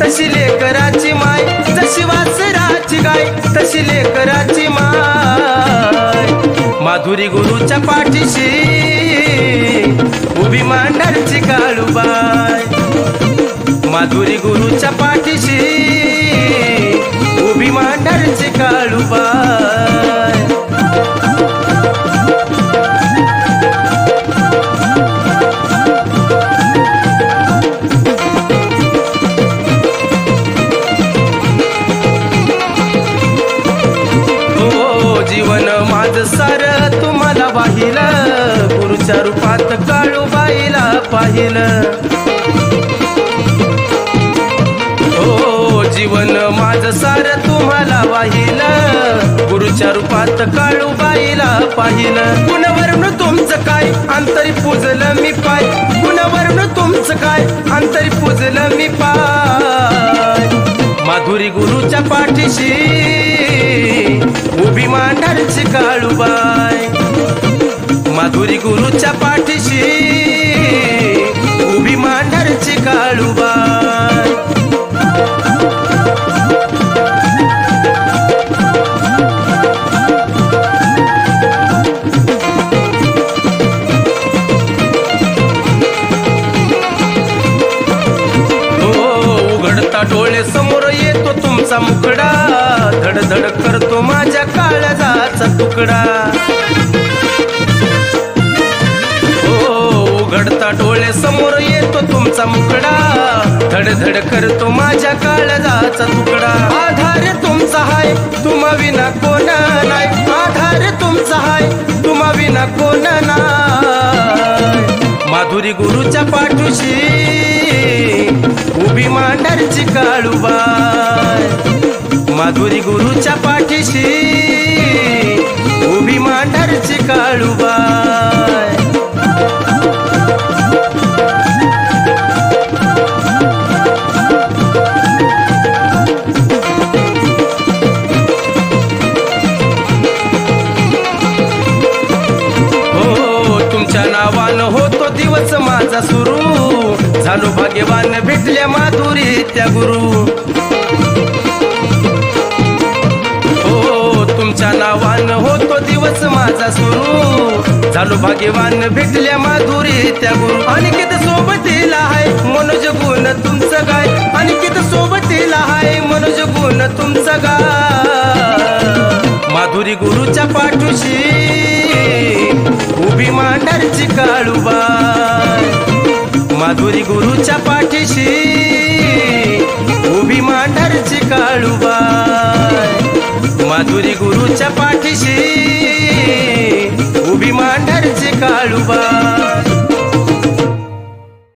तशी लेकराची माय जशी वासराची गाय तशी लेकराची माय. माधुरी गुरुच्या पाठीशी उभी मांडरची काळूबाय माधुरी गुरुच्या पाठी जीवन सार तुम्हाला वाहिलं गुरुच्या रूपात काळूबाईला पाहिलं. हो जीवन माझ सार तुम्हाला वाहिलं. गुरुच्या रूपात काळूबाईला पाहिलं. गुणवर्ण तुमचं काय? अंतरी पुजलं मी पाय. गुणवर्ण तुमचं काय? अंतरी पुजलं मी पाय. माधुरी गुरुच्या पाठीशी उभी मांडरची काळूबाई. माधुरी गुरुच्या पाठीशी उभी मांडरची काळूबाई. हो उघडता डोळे समोर येतो तुमचा मुकडा धडधड करतो माझ्या काळजाचा तुकडा. हो उघडता डोळे समोर येतो तुमचा मुकडा. धडधड करतो माझ्या काळजाचा तुकडा. आधार तुमचा हाय तुम्हा विना कोण नाही. आधार तुमचा हाय तुम्हा विना कोण नाही. माधुरी गुरुच्या पाठुशी उभी मांडरची काळूबाय माधुरी गुरुच्या पाठीशी उभी मांढरची काळूबाय हो तुमच्या नावानं होतो दिवस माझा सुरू. झालो भाग्यवान भेटल्या माधुरी त्या गुरु. तुझ्या नावान होतो दिवस माझा सुरू? झालो भाग्यवान भेटल्या माधुरी त्या गुरु आणि किती सोबतीला हाय मनोज गुण तुमचं गाय. आणि किती सोबतीला हाय मनोज गुण तुमचं गाय. माधुरी गुरुच्या पाठूशी उभी मांडरची काळूबा